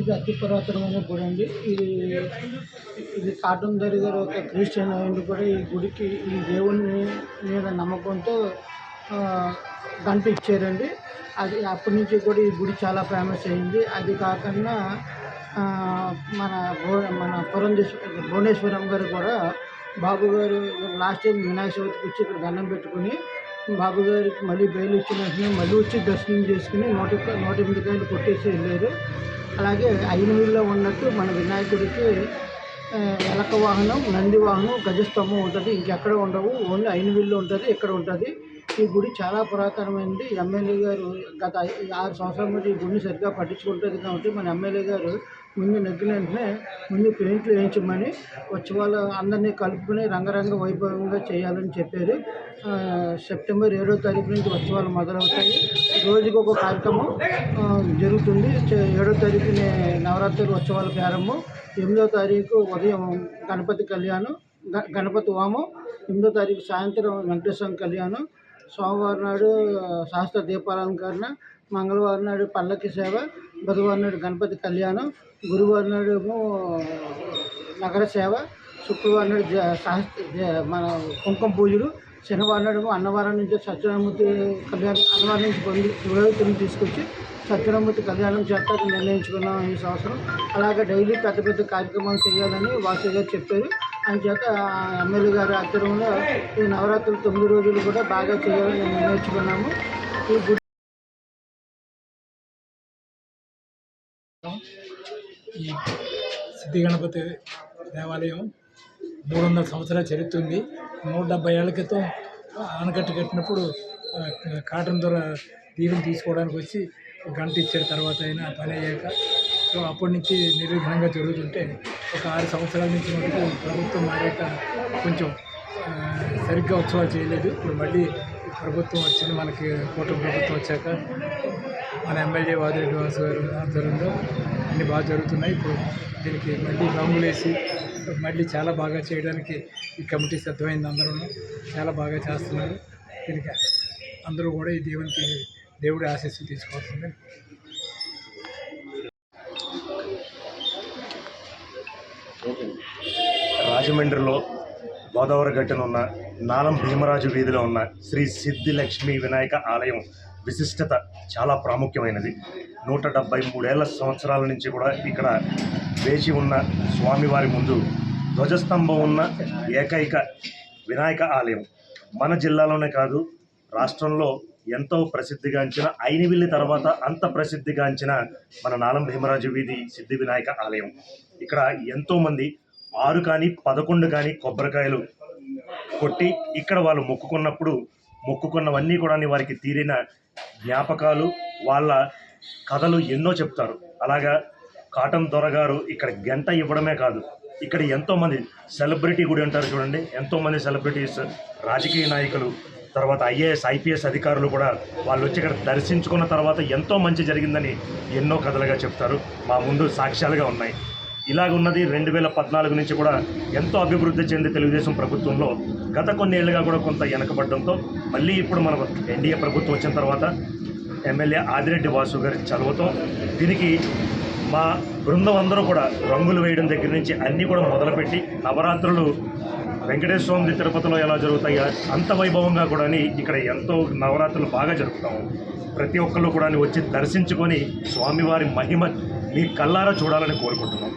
ఇది అతి పురాతనమైన గుడి అండి ఇది ఇది కాటన్ దరి గారు ఒక క్రిస్టియన్ అయ్యింది కూడా ఈ గుడికి ఈ దేవుని మీద నమ్మకంతో గంట ఇచ్చారండి. అది అప్పటి నుంచి కూడా ఈ గుడి చాలా ఫేమస్ అయింది. అది కాకుండా మన మన పురంధేశ్వర భువనేశ్వరం గారు కూడా బాబు గారు లాస్ట్ టైం వినాయక చవితికి వచ్చి ఇక్కడ దండం పెట్టుకుని బాబు గారికి మళ్ళీ బెయిల్ ఇచ్చిన వెంటనే మళ్ళీ వచ్చి దర్శనం చేసుకుని నూట నూట ఎనిమిది కాయలు కొట్టేసి వెళ్ళారు. అలాగే ఐనూరులో ఉన్నట్టు మన వినాయకుడికి ఎలక వాహనం నంది వాహనం గజస్తంభం ఉంటుంది. ఇంకెక్కడ ఉండవు. ఓన్లీ ఐనవిల్లో ఉంటుంది ఇక్కడ ఉంటుంది. ఈ గుడి చాలా పురాతనమైనది. ఎమ్మెల్యే గారు గత ఆరు సంవత్సరాల నుంచి ఈ గుడిని సరిగ్గా పట్టించుకుంటుంది కాబట్టి మన ఎమ్మెల్యే గారు ముందు నెగ్గిన వెంటనే ముందు పెయింట్లు వేయించమని వచ్చి వాళ్ళ అందరినీ కలుపుకొని రంగరంగ వైభవంగా చేయాలని చెప్పారు. సెప్టెంబర్ ఏడో తారీఖు నుంచి ఉత్సవాలు మొదలవుతాయి. రోజుకి ఒక కార్యక్రమం జరుగుతుంది. ఏడో తారీఖుని నవరాత్రి ఉత్సవాల ప్రారంభం. ఎనిమిదో తారీఖు ఉదయం గణపతి కళ్యాణం గణపతి వామం ఎనిమిదో తారీఖు సాయంత్రం వెంకటేశ్వర కళ్యాణం. సోమవారం నాడు శాస్త్ర దీపాలంకరణ మంగళవారం నాడు పల్లకి సేవ బుధవారం నాడు గణపతి కళ్యాణం గురువారం నాడు ఏమో నగర సేవ శుక్రవారం నాడు జ మన కుంకుమ పూజలు శనివారం నాడు అన్నవరం నుంచి సత్యనారాయణమూర్తి కళ్యాణం అన్నవరం నుంచి పొంది తీసుకొచ్చి సత్యనమూర్తి కళ్యాణం చేస్తారని నిర్ణయించుకున్నాం ఈ సంవత్సరం. అలాగే డైలీ పెద్ద పెద్ద కార్యక్రమాలు చేయాలని వాసు గారు చెప్పారు. చేత ఎమ్మెల్యే గారి ఆధ్వర్యంలో ఈ నవరాత్రులు తొమ్మిది రోజులు కూడా బాగా చేయాలని నేర్చుకున్నాము ఈ గుడి ఈ సిద్ధి గణపతి దేవాలయం మూడు వందల సంవత్సరాల చరిత్ర ఉంది. నూట డెబ్బై ఏళ్ళ క్రితం ఆనకట్ట కట్టినప్పుడు కాటన్ ద్వారా తీరుని తీసుకోవడానికి వచ్చి గంట ఇచ్చిన తర్వాత అయినా పని అయ్యాక సో అప్పటి నుంచి నిర్విఘ్నంగా జరుగుతుంటే ఒక ఆరు సంవత్సరాల నుంచి మటుకు ప్రభుత్వం మారాక కొంచెం సరిగ్గా ఉత్సవాలు చేయలేదు. ఇప్పుడు మళ్ళీ ప్రభుత్వం వచ్చింది మనకి కూటమి ప్రభుత్వం వచ్చాక మన ఎమ్మెల్యే వాదిరెడ్డి వాసు గారు ఆధ్వర్యంలో అన్నీ బాగా జరుగుతున్నాయి. ఇప్పుడు దీనికి మళ్ళీ రంగులేసి మళ్ళీ చాలా బాగా చేయడానికి ఈ కమిటీ సిద్ధమైంది అందరూ చాలా బాగా చేస్తున్నారు. దీనికి అందరూ కూడా ఈ దేవునికి దేవుడి ఆశస్సు తీసుకోవాల్సిందని రాజమండ్రిలో గోదావరి గట్టున ఉన్న నాలం భీమరాజు వీధిలో ఉన్న శ్రీ సిద్ధి లక్ష్మీ వినాయక ఆలయం విశిష్టత చాలా ప్రాముఖ్యమైనది. నూట డెబ్బై మూడేళ్ళ సంవత్సరాల నుంచి కూడా ఇక్కడ వేచి ఉన్న స్వామివారి ముందు ధ్వజస్తంభం ఉన్న ఏకైక వినాయక ఆలయం. మన జిల్లాలోనే కాదు రాష్ట్రంలో ఎంతో ప్రసిద్ధిగాంచిన ఐనివిల్లి తర్వాత అంత ప్రసిద్ధిగాంచిన మన నాలం భీమరాజు వీధి సిద్ధి వినాయక ఆలయం. ఇక్కడ ఎంతోమంది ఆరు కానీ పదకొండు కానీ కొబ్బరికాయలు కొట్టి ఇక్కడ వాళ్ళు మొక్కుకున్నప్పుడు మొక్కుకున్నవన్నీ కూడా వారికి తీరిన జ్ఞాపకాలు వాళ్ళ కథలు ఎన్నో చెప్తారు. అలాగా కాటన్ దొరగారు ఇక్కడ గంట ఇవ్వడమే కాదు. ఇక్కడ ఎంతోమంది సెలబ్రిటీ గుడి అంటారు చూడండి. ఎంతోమంది సెలబ్రిటీస్ రాజకీయ నాయకులు తర్వాత ఐఏఎస్ ఐపీఎస్ అధికారులు కూడా వాళ్ళు వచ్చి ఇక్కడ దర్శించుకున్న తర్వాత ఎంతో మంచి జరిగిందని ఎన్నో కథలుగా చెప్తారు. మా ముందు సాక్ష్యాలుగా ఉన్నాయి. ఇలాగున్నది రెండు వేల పద్నాలుగు నుంచి కూడా ఎంతో అభివృద్ధి చెంది తెలుగుదేశం ప్రభుత్వంలో గత కొన్నేళ్ళుగా కూడా కొంత వెనకబడడంతో మళ్ళీ ఇప్పుడు మన ఎన్డీఏ ప్రభుత్వం వచ్చిన తర్వాత ఎమ్మెల్యే ఆదిరెడ్డి వాసు గారి చదువుతో దీనికి మా బృందం అందరూ కూడా రంగులు వేయడం దగ్గర నుంచి అన్నీ కూడా మొదలుపెట్టి నవరాత్రులు వెంకటేశ్వర స్వామి తిరుపతిలో ఎలా జరుగుతాయో? అంత వైభవంగా కూడా ఇక్కడ ఎంతో నవరాత్రులు బాగా జరుపుతాము ప్రతి ఒక్కళ్ళు కూడా వచ్చి దర్శించుకొని స్వామివారి మహిమ మీ కల్లారా చూడాలని కోరుకుంటున్నాం.